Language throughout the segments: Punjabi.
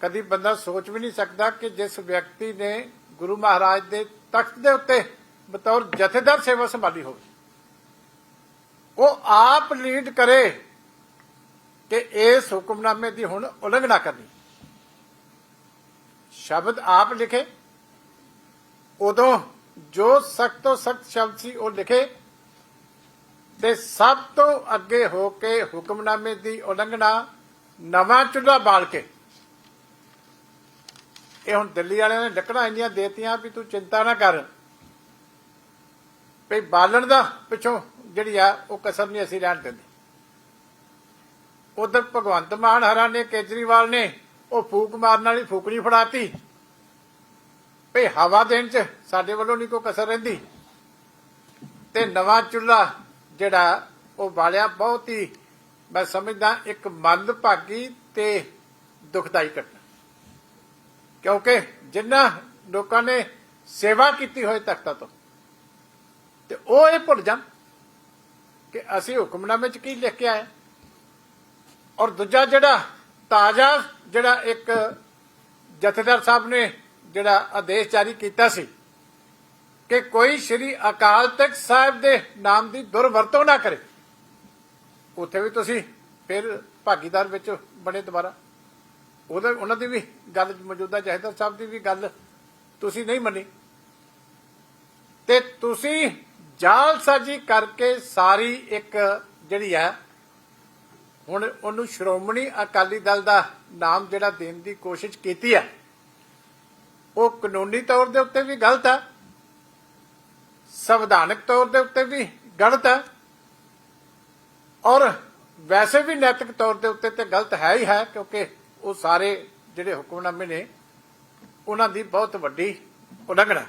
ਕਦੀ ਬੰਦਾ ਸੋਚ ਵੀ ਨਹੀਂ ਸਕਦਾ ਕਿ ਜਿਸ ਵਿਅਕਤੀ ਨੇ ਗੁਰੂ ਮਹਾਰਾਜ ਦੇ ਤਖਤ ਦੇ ਉੱਤੇ ਬਤੌਰ ਜਥੇਦਾਰ ਸੇਵਾ ਸੰਭਾਲੀ ਹੋਵੇ, ਉਹ ਆਪ ਲੀਡ ਕਰੇ ਕਿ ਇਸ ਹੁਕਮਨਾਮੇ ਦੀ ਹੁਣ ਉਲੰਘਣਾ ਕਰਨੀ। ਸ਼ਬਦ ਆਪ ਲਿਖੇ, ਉਦੋਂ ਜੋ ਸਖਤ ਤੋਂ ਸਖਤ ਸ਼ਬਦ ਸੀ ਉਹ ਲਿਖੇ ਤੇ ਸਭ ਤੋਂ ਅੱਗੇ ਹੋ ਕੇ ਹੁਕਮਨਾਮੇ ਦੀ ਉਲੰਘਣਾ ਨਵਾਂ ਚੁੱਲ੍ਹਾ ਬਾਲ ਕੇ ਇਹ ਹੁਣ ਦਿੱਲੀ ਵਾਲਿਆਂ ਨੇ ਲੱਕੜਾਂ ਇੰਨੀਆਂ ਦੇਤੀਆਂ ਵੀ ਤੂੰ ਚਿੰਤਾ ਨਾ ਕਰ। ਵੀ ਬਾਲਣ ਦਾ ਪਿੱਛੋਂ ਜਿਹੜੀ ਆ, ਉਹ ਕਸਰ ਨਹੀਂ ਅਸੀਂ ਰਹਿਣ ਦਿੰਦੇ। ਉਧਰ ਭਗਵੰਤ ਮਾਨ ਹਰਾ ਨੇ, ਕੇਜਰੀਵਾਲ ਨੇ, ਉਹ ਫੂਕ ਮਾਰਨ ਵਾਲੀ ਫੂਕਣੀ ਫੜਾਤੀ। ਵੀ ਹਵਾ ਦੇਣ ਚ ਸਾਡੇ ਵੱਲੋਂ ਨਹੀਂ ਕੋਈ ਕਸਰ ਰਹਿੰਦੀ। ਤੇ ਨਵਾਂ ਚੁੱਲ੍ਹਾ ਜਿਹੜਾ, ਉਹ ਬਾਲਿਆ ਬਹੁਤ ਹੀ, ਮੈਂ ਸਮਝਦਾ ਇੱਕ ਮੰਦਭਾਗੀ ਤੇ ਦੁਖਦਾਈ ਘਟਨਾ। ਕਿਉਂਕਿ ਜਿਨ੍ਹਾਂ ਲੋਕਾਂ ਨੇ ਸੇਵਾ ਕੀਤੀ ਹੋਏ ਤਖਤਾਂ ਤੋਂ, ਤੇ ਉਹ ਇਹ ਭੁੱਲ ਜਾਣ ਕਿ ਅਸੀਂ ਹੁਕਮਨਾਮੇ 'ਚ ਕੀ ਲਿਖ ਕੇ ਆਏ ਔਰ ਦੂਜਾ ਜਿਹੜਾ ਤਾਜ਼ਾ ਜਿਹੜਾ ਇੱਕ ਜਥੇਦਾਰ ਸਾਹਿਬ ਨੇ ਜਿਹੜਾ ਆਦੇਸ਼ ਜਾਰੀ ਕੀਤਾ ਸੀ ਕਿ ਕੋਈ ਸ੍ਰੀ ਅਕਾਲ ਤਖਤ ਸਾਹਿਬ ਦੇ ਨਾਮ ਦੀ ਦੁਰਵਰਤੋਂ ਨਾ ਕਰੇ, ਉੱਥੇ ਵੀ ਤੁਸੀਂ ਫਿਰ ਭਾਗੀਦਾਰ ਵਿੱਚ ਬਣੇ ਦੁਬਾਰਾ। ਉਹਦਾ ਉਹਨਾਂ ਦੀ ਵੀ ਗੱਲ ਮੌਜੂਦਾ ਜਥੇਦਾਰ ਸਾਹਿਬ ਦੀ ਵੀ ਗੱਲ ਤੁਸੀਂ ਨਹੀਂ ਮੰਨੀ। ਤੇ ਤੁਸੀਂ ਜਾਲਸਾਜੀ ਕਰਕੇ ਸਾਰੀ ਇੱਕ ਜਿਹੜੀ ਹੈ, ਹੁਣ ਉਹਨੂੰ ਸ਼੍ਰੋਮਣੀ ਅਕਾਲੀ ਦਲ ਦਾ ਨਾਮ ਜਿਹੜਾ ਦੇਣ ਦੀ ਕੋਸ਼ਿਸ਼ ਕੀਤੀ ਹੈ, ਉਹ ਕਾਨੂੰਨੀ ਤੌਰ ਦੇ ਉੱਤੇ ਵੀ ਗਲਤ ਹੈ, ਸੰਵਿਧਾਨਕ ਤੌਰ ਦੇ ਉੱਤੇ ਵੀ ਗਲਤ ਹੈ, ਔਰ ਵੈਸੇ ਵੀ ਨੈਤਿਕ ਤੌਰ ਦੇ ਉੱਤੇ ਤੇ ਗਲਤ ਹੈ ਹੀ ਹੈ ਕਿਉਂਕਿ ਉਹ ਸਾਰੇ ਜਿਹੜੇ ਹੁਕਮਨਾਮੇ ਨੇ, ਉਹਨਾਂ ਦੀ ਬਹੁਤ ਵੱਡੀ ਉਲੰਘਣਾ।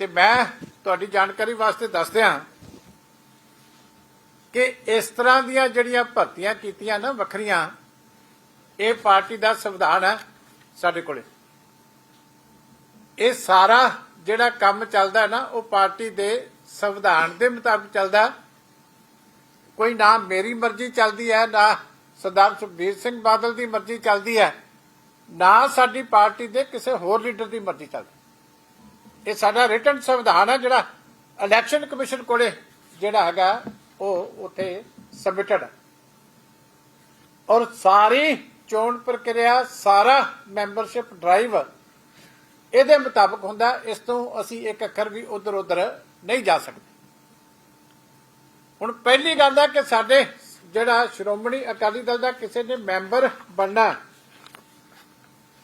ਤੇ ਮੈਂ ਤੁਹਾਡੀ ਜਾਣਕਾਰੀ ਵਾਸਤੇ ਦੱਸ ਦਿਆਂ ਕਿ ਇਸ ਤਰ੍ਹਾਂ ਦੀਆਂ ਜਿਹੜੀਆਂ ਭਰਤੀਆਂ ਕੀਤੀਆਂ ਨਾ ਵੱਖਰੀਆਂ, ਇਹ ਪਾਰਟੀ ਦਾ ਸੰਵਿਧਾਨ ਹੈ ਸਾਡੇ ਕੋਲੇ। ਇਹ ਸਾਰਾ ਜਿਹੜਾ ਕੰਮ ਚੱਲਦਾ ਹੈ ਨਾ, ਉਹ ਪਾਰਟੀ ਦੇ ਸੰਵਿਧਾਨ ਦੇ ਮੁਤਾਬਕ ਚੱਲਦਾ। ਕੋਈ ਨਾ ਮੇਰੀ ਮਰਜ਼ੀ ਚੱਲਦੀ ਹੈ, ਨਾ ਸਰਦਾਰ ਸੁਖਬੀਰ ਸਿੰਘ ਬਾਦਲ ਦੀ ਮਰਜ਼ੀ ਚੱਲਦੀ ਹੈ। ਨਾ ਸਾਡੀ ਪਾਰਟੀ ਦੇ ਕਿਸੇ ਹੋਰ ਲੀਡਰ ਦੀ ਮਰਜ਼ੀ ਚੱਲਦੀ। ਇਹ ਸਾਡਾ ਰਿਟਨ ਸੰਵਿਧਾਨ ਹੈ ਜਿਹੜਾ ਇਲੈਕਸ਼ਨ ਕਮਿਸ਼ਨ ਕੋਲੇ ਜਿਹੜਾ ਹੈਗਾ, ਉਹ ਉੱਥੇ ਸਬਮਿਟਡ ਹੈ। ਔਰ ਸਾਰੀ ਚੋਣ ਪ੍ਰਕਿਰਿਆ, ਸਾਰਾ ਮੈਂਬਰਸ਼ਿਪ ਡਰਾਈਵ ਇਹਦੇ ਮੁਤਾਬਕ ਹੁੰਦਾ, ਇਸ ਤੋਂ ਅਸੀਂ ਇੱਕ ਅੱਖਰ ਵੀ ਉਧਰ ਉਧਰ ਨਹੀਂ ਜਾ ਸਕਦੇ। ਹੁਣ ਪਹਿਲੀ ਗੱਲ ਹੈ ਕਿ ਸਾਡੇ ਜਿਹੜਾ ਸ਼੍ਰੋਮਣੀ ਅਕਾਲੀ ਦਲ ਦਾ ਕਿਸੇ ਨੇ ਮੈਂਬਰ ਬਣਨਾ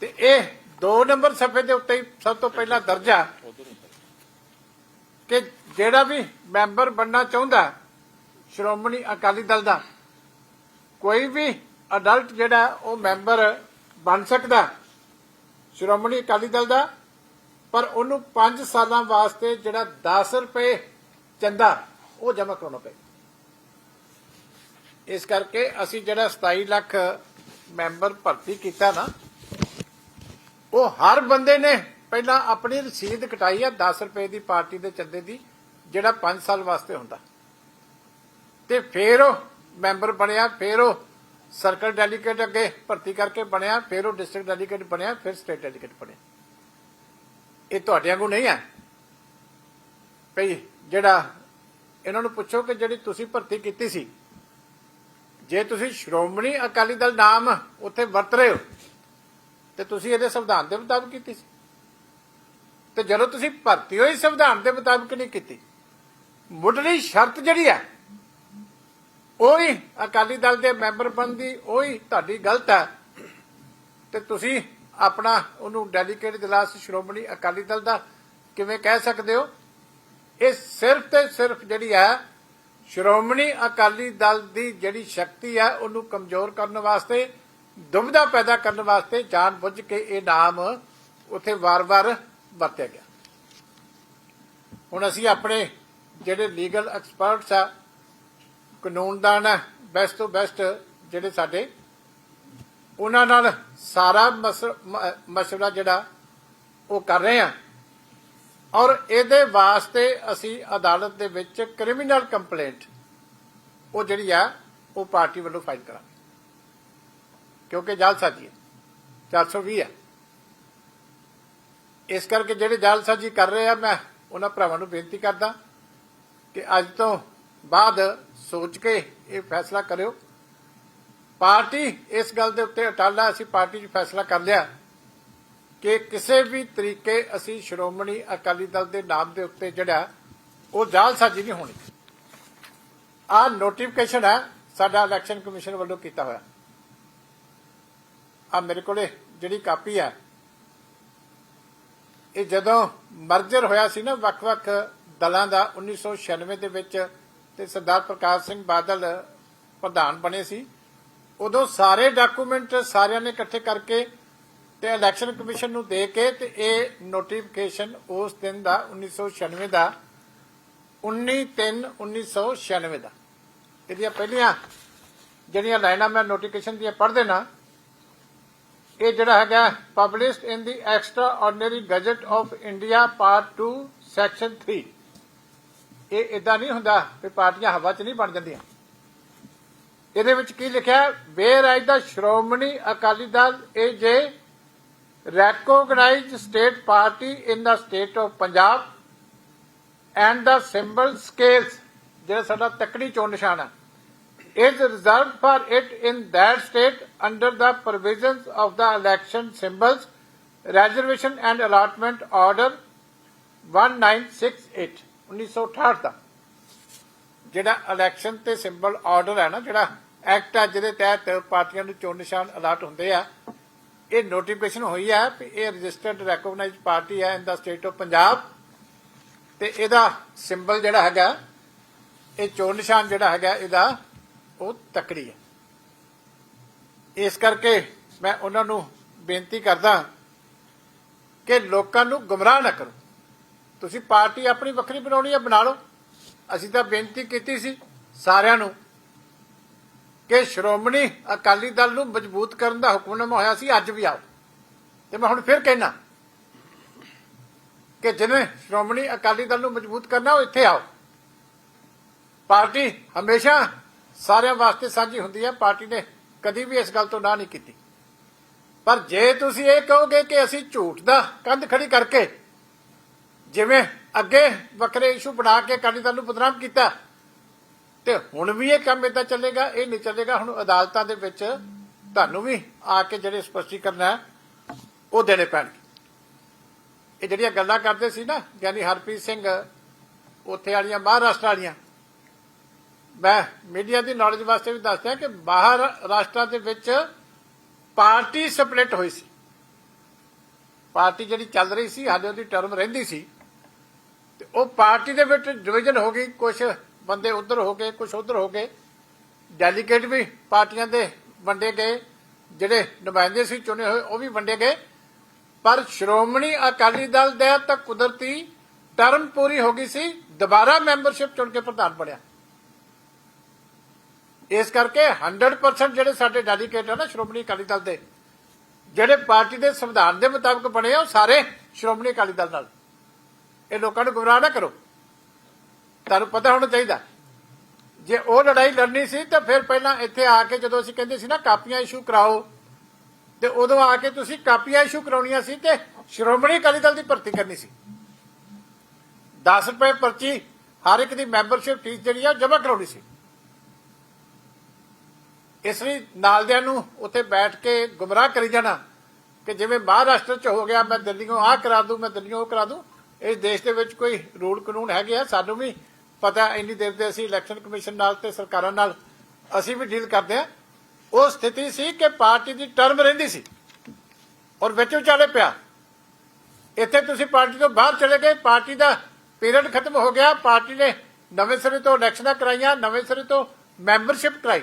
ਤੇ ਇਹ 2 ਨੰਬਰ ਸਫੇ ਦੇ ਉੱਤੇ ਸਭ ਤੋਂ ਪਹਿਲਾ ਦਰਜਾ ਕਿ ਜਿਹੜਾ ਵੀ ਮੈਂਬਰ ਬਣਨਾ ਚਾਹੁੰਦਾ ਸ਼੍ਰੋਮਣੀ ਅਕਾਲੀ ਦਲ ਦਾ, ਕੋਈ ਵੀ ਅਡਲਟ ਜਿਹੜਾ ਉਹ ਮੈਂਬਰ ਬਣ ਸਕਦਾ ਸ਼੍ਰੋਮਣੀ ਅਕਾਲੀ ਦਲ ਦਾ, ਪਰ ਉਹਨੂੰ 5 ਸਾਲਾਂ ਵਾਸਤੇ ਜਿਹੜਾ 10 ਰੁਪਏ ਚੰਦਾ, ਉਹ ਜਮ੍ਹਾਂ ਕਰਾਉਣਾ ਪਏ ਇਸ ਕਰਕੇ ਅਸੀਂ ਜਿਹੜਾ 27 ਲੱਖ ਮੈਂਬਰ ਭਰਤੀ ਕੀਤਾ ਨਾ, ਉਹ ਹਰ ਬੰਦੇ ਨੇ ਪਹਿਲਾਂ ਆਪਣੀ ਰਸੀਦ ਕਟਾਈ ਆ 10 ਰੁਪਏ ਦੀ ਪਾਰਟੀ ਦੇ ਚੰਦੇ ਦੀ, ਜਿਹੜਾ 5 ਸਾਲ ਵਾਸਤੇ ਹੁੰਦਾ। ਤੇ ਫਿਰ ਉਹ ਮੈਂਬਰ ਬਣਿਆ, ਫਿਰ ਉਹ ਸਰਕਲ ਡੈਲੀਗੇਟ ਅੱਗੇ ਭਰਤੀ ਕਰਕੇ ਬਣਿਆ, ਫਿਰ ਉਹ ਡਿਸਟ੍ਰਿਕਟ ਡੈਲੀਗੇਟ ਬਣਿਆ, ਫਿਰ ਸਟੇਟ ਡੈਲੀਗੇਟ ਬਣਿਆ। ਇਹ ਤੁਹਾਡਿਆਂ ਨੂੰ ਨਹੀਂ ਹੈ। ਭਈ ਜਿਹੜਾ ਇਹਨਾਂ ਨੂੰ ਪੁੱਛੋ ਕਿ ਜਿਹੜੀ ਤੁਸੀਂ ਭਰਤੀ ਕੀਤੀ ਸੀ ਜੇ ਤੁਸੀਂ ਸ਼੍ਰੋਮਣੀ ਅਕਾਲੀ ਦਲ ਨਾਮ ਉੱਥੇ ਵਰਤ ਰਹੇ ਹੋ, ਤੇ ਤੁਸੀਂ ਇਹਦੇ ਸੰਵਿਧਾਨ ਦੇ ਮੁਤਾਬਕ ਕੀਤੀ ਸੀ। ਤੇ ਜਦੋਂ ਤੁਸੀਂ ਭਰਤੀ ਹੋਈ ਸੰਵਿਧਾਨ ਦੇ ਮੁਤਾਬਕ ਨਹੀਂ ਕੀਤੀ। ਮੁੱਢਲੀ ਸ਼ਰਤ ਜਿਹੜੀ ਹੈ, ਉਹੀ ਅਕਾਲੀ ਦਲ ਦੇ ਮੈਂਬਰ ਬਣਨ ਦੀ, ਉਹੀ ਤੁਹਾਡੀ ਗਲਤ ਹੈ। ਤੇ ਤੁਸੀਂ ਆਪਣਾ ਉਹਨੂੰ ਡੈਲੀਕੇਟ ਜਲਾਸ ਸ਼੍ਰੋਮਣੀ ਅਕਾਲੀ ਦਲ ਦਾ ਕਿਵੇਂ ਕਹਿ ਸਕਦੇ ਹੋ? ਇਹ ਸਿਰਫ ਤੇ ਸਿਰਫ ਜਿਹੜੀ ਹੈ ਸ਼੍ਰੋਮਣੀ ਅਕਾਲੀ ਦਲ ਦੀ ਜਿਹੜੀ ਸ਼ਕਤੀ ਹੈ ਉਹਨੂੰ ਕਮਜ਼ੋਰ ਕਰਨ ਵਾਸਤੇ ਦੁਬਿਧਾ ਪੈਦਾ ਕਰਨ ਵਾਸਤੇ ਜਾਣ ਬੁੱਝ ਕੇ ਇਹ ਨਾਮ ਉੱਥੇ ਵਾਰ-ਵਾਰ ਵਰਤਿਆ ਗਿਆ। ਹੁਣ ਅਸੀਂ ਆਪਣੇ ਜਿਹੜੇ ਲੀਗਲ ਐਕਸਪਰਟਸ ਆ, ਕਾਨੂੰਨਦਾਨ ਹੈ ਬੈਸਟ ਤੋਂ ਬੈਸਟ ਜਿਹੜੇ ਸਾਡੇ, ਉਹਨਾਂ ਨਾਲ ਸਾਰਾ ਮਸ- ਮਸਲਾ ਜਿਹੜਾ ਉਹ ਕਰ ਰਹੇ ਆ। ਔਰ ਇਹਦੇ ਵਾਸਤੇ ਅਸੀਂ ਅਦਾਲਤ ਦੇ ਵਿੱਚ ਕ੍ਰਿਮੀਨਲ ਕੰਪਲੇਂਟ ਉਹ ਜਿਹੜੀ ਆ, ਉਹ ਪਾਰਟੀ ਵੱਲੋਂ ਫਾਈਲ ਕਰਾਂਗੇ। ਕਿਉਂਕਿ ਜਾਲਸਾਜੀ ਹੈ 420 ਹੈ। ਇਸ ਕਰਕੇ ਜਿਹੜੇ ਜਾਲਸਾਜੀ ਕਰ ਰਹੇ ਆ, ਮੈਂ ਉਹਨਾਂ ਭਰਾਵਾਂ ਨੂੰ ਬੇਨਤੀ ਕਰਦਾ ਕਿ ਅੱਜ ਤੋਂ ਬਾਅਦ ਸੋਚ ਕੇ ਇਹ ਫੈਸਲਾ ਕਰਿਓ। ਪਾਰਟੀ ਇਸ ਗੱਲ ਦੇ ਉੱਤੇ ਅਟਾਲਾ ਅਸੀਂ ਪਾਰਟੀ 'ਚ ਫੈਸਲਾ ਕਰ ਲਿਆ। ਕਿ ਕਿਸੇ ਵੀ ਤਰੀਕੇ ਅਸੀਂ ਸ਼੍ਰੋਮਣੀ ਅਕਾਲੀ ਦਲ ਦੇ ਨਾਮ ਦੇ ਉੱਤੇ ਜਿਹੜਾ, ਉਹ ਜਾਲਸਾਜੀ ਨਹੀਂ ਹੋਣੀ। ਆ ਨੋਟੀਫਿਕੇਸ਼ਨ ਹੈ, ਸਾਡਾ ਇਲੈਕਸ਼ਨ ਕਮਿਸ਼ਨ ਵੱਲੋਂ ਕੀਤਾ ਹੋਇਆ। ਆ ਮੇਰੇ ਕੋਲੇ ਜਿਹੜੀ ਕਾਪੀ ਹੈ, ਇਹ ਜਦੋਂ ਮਰਜਰ ਹੋਇਆ ਸੀ ਨਾ ਵੱਖ-ਵੱਖ ਦਲਾਂ ਦਾ 1996 ਦੇ ਵਿੱਚ, ਤੇ ਸਰਦਾਰ ਪ੍ਰਕਾਸ਼ ਸਿੰਘ ਬਾਦਲ ਪ੍ਰਧਾਨ ਬਣੇ ਸੀ, ਉਦੋਂ ਸਾਰੇ ਡਾਕੂਮੈਂਟ ਸਾਰਿਆਂ ਨੇ ਇਕੱਠੇ ਕਰਕੇ ਤੇ ਇਲੈਕਸ਼ਨ ਕਮਿਸ਼ਨ ਨੂੰ ਦੇ ਕੇ ਤੇ ਇਹ ਨੋਟੀਫਿਕੇਸ਼ਨ ਉਸ ਦਿਨ ਦਾ 1996 ਦਾ 19/3/1996 ਦਾ। ਇਹਦੀਆਂ ਪਹਿਲੀਆਂ ਜਿਹੜੀਆਂ ਲਾਈਨਾਂ ਮੈਂ ਨੋਟੀਫਿਕੇਸ਼ਨ ਦੀਆਂ ਪੜ੍ਹ ਦੇਣਾ, ਇਹ ਜਿਹੜਾ ਹੈਗਾ published in the extraordinary gazette of India part 2 section 3 ਇਹ ਇਦਾਂ ਨਹੀਂ ਹੁੰਦਾ ਕਿ ਪਾਰਟੀਆਂ ਹਵਾ 'ਚ ਨਹੀਂ ਬਣ ਜਾਂਦੀਆਂ। ਇਹਦੇ ਵਿੱਚ ਕੀ ਲਿਖਿਆ whereas the Shiromani Akali Dal ਇਹ ਜੇ recognized state party in the state of Punjab and the symbol scales ਜਿਹੜਾ ਸਾਡਾ ਤੱਕੜੀ ਚੋਣ ਨਿਸ਼ਾਨ ਹੈ is reserved for it in that state under the provisions of the election symbols reservation and allotment order 1968 1968 ਦਾ ਜਿਹੜਾ ਇਲੈਕਸ਼ਨ ਤੇ ਸਿੰਬਲ ਆਰਡਰ ਹੈ ਨਾ ਜਿਹੜਾ ਐਕਟ ਆ ਜਿਹਦੇ ਤਹਿਤ ਪਾਰਟੀਆਂ ਨੂੰ ਚੋਣ ਨਿਸ਼ਾਨ ਅਲਾਟ ਹੁੰਦੇ ਆ ਇਹ ਨੋਟੀਫਿਕੇਸ਼ਨ ਹੋਈ ਹੈ ਕਿ ਇਹ ਰਜਿਸਟਰਡ ਰੈਕੋਗਨਾਈਜ਼ਡ ਪਾਰਟੀ ਹੈ in the state of Punjab ਤੇ ਇਹਦਾ ਸਿੰਬਲ ਜਿਹੜਾ ਹੈਗਾ, ਇਹ ਚੋਣ ਨਿਸ਼ਾਨ ਜਿਹੜਾ ਹੈਗਾ, ਇਹਦਾ ਉਹ ਤਕੜੀ ਹੈ। ਇਸ ਕਰਕੇ ਮੈਂ ਉਹਨਾਂ ਨੂੰ ਬੇਨਤੀ ਕਰਦਾ ਕਿ ਲੋਕਾਂ ਨੂੰ ਗੁੰਮਰਾਹ ਨਾ ਕਰੋ। ਤੁਸੀਂ ਪਾਰਟੀ ਆਪਣੀ ਵੱਖਰੀ ਬਣਾਉਣੀ ਹੈ, ਬਣਾ ਲਓ। ਅਸੀਂ ਤਾਂ ਬੇਨਤੀ ਕੀਤੀ ਸੀ ਸਾਰਿਆਂ ਨੂੰ ਕਿ ਸ਼੍ਰੋਮਣੀ ਅਕਾਲੀ ਦਲ ਨੂੰ ਮਜ਼ਬੂਤ ਕਰਨ ਦਾ ਹੁਕਮਨਾਮਾ ਹੋਇਆ ਸੀ, ਅੱਜ ਵੀ ਆਓ। ਤੇ ਮੈਂ ਹੁਣ ਫਿਰ ਕਹਿਣਾ ਕਿ ਜਿਹਨੇ ਸ਼੍ਰੋਮਣੀ ਅਕਾਲੀ ਦਲ ਨੂੰ ਮਜ਼ਬੂਤ ਕਰਨਾ, ਉਹ ਇੱਥੇ ਆਓ। ਪਾਰਟੀ ਹਮੇਸ਼ਾ ਸਾਰਿਆਂ ਵਾਸਤੇ ਸਾਂਝੀ ਹੁੰਦੀ ਹੈ। ਪਾਰਟੀ ਨੇ ਕਦੀ ਵੀ ਇਸ ਗੱਲ ਤੋਂ ਨਾ ਨਹੀਂ ਕੀਤੀ। ਪਰ ਜੇ ਤੁਸੀਂ ਇਹ ਕਹੋਗੇ ਕਿ ਅਸੀਂ ਝੂਠ ਦਾ ਕੰਧ ਖੜੀ ਕਰਕੇ ਜਿਵੇਂ ਅੱਗੇ ਵੱਖਰੇ ਇਸ਼ੂ ਬਣਾ ਕੇ ਅਕਾਲੀ ਦਲ ਨੂੰ ਬਦਨਾਮ ਕੀਤਾ ਤੇ ਹੁਣ ਵੀ ਇਹ ਕੰਮ ਇਦਾਂ ਚੱਲੇਗਾ, ਇਹ ਨਹੀਂ ਚੱਲੇਗਾ, ਹੁਣ ਅਦਾਲਤਾਂ ਦੇ ਵਿੱਚ ਤੁਹਾਨੂੰ ਵੀ ਆ ਕੇ ਜਿਹੜੇ ਸਪਸ਼ਟੀਕਰਨ ਹੈ, ਉਹ ਦੇਣੇ ਪੈਣਗੇ। ਇਹ ਜਿਹੜੀਆਂ ਗੱਲਾਂ ਕਰਦੇ ਸੀ ਨਾ ਗਿਆਨੀ ਹਰਪ੍ਰੀਤ ਸਿੰਘ, ਉੱਥੇ ਵਾਲੀਆਂ, ਮਹਾਰਾਸ਼ਟਰ ਵਾਲੀਆਂ, ਮੈਂ ਮੀਡੀਆ ਦੀ ਨੌਲੇਜ ਵਾਸਤੇ ਵੀ ਦੱਸਦਾ ਕਿ ਬਾਹਰ ਰਾਸ਼ਟਰਾਂ ਦੇ ਵਿੱਚ ਪਾਰਟੀ ਸਪਲਿਟ ਹੋਈ ਸੀ। ਪਾਰਟੀ ਜਿਹੜੀ ਚੱਲ ਰਹੀ ਸੀ, ਹਾਲੇ ਉਹਦੀ ਟਰਮ ਰਹਿੰਦੀ ਸੀ, ਤੇ ਉਹ ਪਾਰਟੀ ਦੇ ਵਿੱਚ ਡਿਵੀਜ਼ਨ ਹੋ ਗਈ ਕੁਝ ਬੰਦੇ ਉਧਰ ਹੋ ਗਏ ਕੁਝ ਉਧਰ ਹੋ ਗਏ। ਡੈਲੀਗੇਟ ਵੀ ਪਾਰਟੀਆਂ ਦੇ ਵੰਡੇ ਗਏ, ਜਿਹੜੇ ਨੁਮਾਇੰਦੇ ਸੀ ਚੁਣੇ ਹੋਏ, ਉਹ ਵੀ ਵੰਡੇ ਗਏ। ਪਰ ਸ਼੍ਰੋਮਣੀ ਅਕਾਲੀ ਦਲ ਦੇ ਤਾਂ ਕੁਦਰਤੀ ਟਰਮ ਪੂਰੀ ਹੋ ਗਈ ਸੀ, ਦੁਬਾਰਾ ਮੈਂਬਰਸ਼ਿਪ ਚੁਣ ਕੇ ਪ੍ਰਧਾਨ ਬਣਿਆ। ਇਸ ਕਰਕੇ 100% ਜਿਹੜੇ ਸਾਡੇ ਡੈਲੀਗੇਟ ਆ ਨਾ ਸ਼੍ਰੋਮਣੀ ਅਕਾਲੀ ਦਲ ਦੇ, ਜਿਹੜੇ ਪਾਰਟੀ ਦੇ ਸੰਵਿਧਾਨ ਦੇ ਮੁਤਾਬਕ ਬਣੇ ਆ, ਉਹ ਸਾਰੇ ਸ਼੍ਰੋਮਣੀ ਅਕਾਲੀ ਦਲ ਨਾਲ। ਇਹ ਲੋਕਾਂ ਨੂੰ ਗੁੰਮਰਾਹ ਨਾ ਕਰੋ। ਤੁਹਾਨੂੰ ਪਤਾ ਹੋਣਾ ਚਾਹੀਦਾ। ਜੇ ਉਹ ਲੜਾਈ ਲੜਨੀ ਸੀ, ਤਾਂ ਫਿਰ ਪਹਿਲਾਂ ਇੱਥੇ ਆ ਕੇ ਜਦੋਂ ਅਸੀਂ ਕਹਿੰਦੇ ਸੀ ਨਾ, ਕਾਪੀਆਂ ਇਸ਼ੂ ਕਰਾਓ, ਤੇ ਉਦੋਂ ਆ ਕੇ ਤੁਸੀਂ ਕਾਪੀਆਂ ਇਸ਼ੂ ਕਰਾਉਣੀਆਂ ਸੀ ਤੇ ਸ਼੍ਰੋਮਣੀ ਅਕਾਲੀ ਦਲ ਦੀ ਭਰਤੀ ਕਰਨੀ ਸੀ। 10 ਰੁਪਏ ਪਰਚੀ ਹਰ ਇੱਕ ਦੀ ਮੈਂਬਰਸ਼ਿਪ ਫੀਸ ਜਿਹੜੀ ਆ ਜਮ੍ਹਾਂ ਕਰਾਉਣੀ ਸੀ। ਇਸ ਲਈ ਨਾਲਦਿਆਂ ਨੂੰ ਉੱਥੇ ਬੈਠ ਕੇ ਗੁੰਮਰਾਹ ਕਰੀ ਜਾਣਾ ਕਿ ਜਿਵੇਂ ਮਹਾਰਾਸ਼ਟਰ ਚ ਹੋ ਗਿਆ, ਮੈਂ ਦਿੱਲੀੋਂ ਆਹ ਕਰਾ ਦੂੰ, ਮੈਂ ਦਿੱਲੀੋਂ ਉਹ ਕਰਾ ਦੂੰ, ਇਸ ਦੇਸ਼ ਦੇ ਵਿੱਚ ਕੋਈ ਰੂਲ ਕਾਨੂੰਨ ਹੈਗੇ ਆ, ਸਾਨੂੰ ਵੀ ਪਤਾ ਇੰਨੀ ਦੇਰ ਦੇ ਅਸੀਂ ਇਲੈਕਸ਼ਨ ਕਮਿਸ਼ਨ ਨਾਲ ਤੇ ਸਰਕਾਰਾਂ ਨਾਲ ਅਸੀਂ ਵੀ ਡੀਲ ਕਰਦੇ ਆ ਉਹ ਸਥਿਤੀ ਸੀ ਕਿ ਪਾਰਟੀ ਦੀ ਟਰਮ ਰਹਿੰਦੀ ਸੀ ਔਰ ਵਿੱਚ ਵਿਚਾਲੇ ਪਿਆ। ਇੱਥੇ ਤੁਸੀਂ ਪਾਰਟੀ ਤੋਂ ਬਾਹਰ ਚਲੇ ਗਏ, ਪਾਰਟੀ ਦਾ ਪੀਰੀਅਡ ਖਤਮ ਹੋ ਗਿਆ, ਪਾਰਟੀ ਨੇ ਨਵੇਂ ਸਿਰੇ ਤੋਂ ਇਲੈਕਸ਼ਨਾਂ ਕਰਾਈਆਂ, ਨਵੇਂ ਸਿਰੇ ਤੋਂ ਮੈਂਬਰਸ਼ਿਪ ਕਰਾਈ।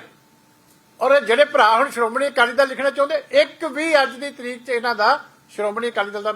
ਔਰ ਇਹ ਜਿਹੜੇ ਭਰਾ ਹੁਣ ਸ਼੍ਰੋਮਣੀ ਅਕਾਲੀ ਦਲ ਲਿਖਣਾ ਚਾਹੁੰਦੇ, ਇੱਕ ਵੀ ਅੱਜ ਦੀ ਤਰੀਕ 'ਚ ਇਹਨਾਂ ਦਾ ਸ਼੍ਰੋਮਣੀ ਅਕਾਲੀ ਦਲ ਦਾ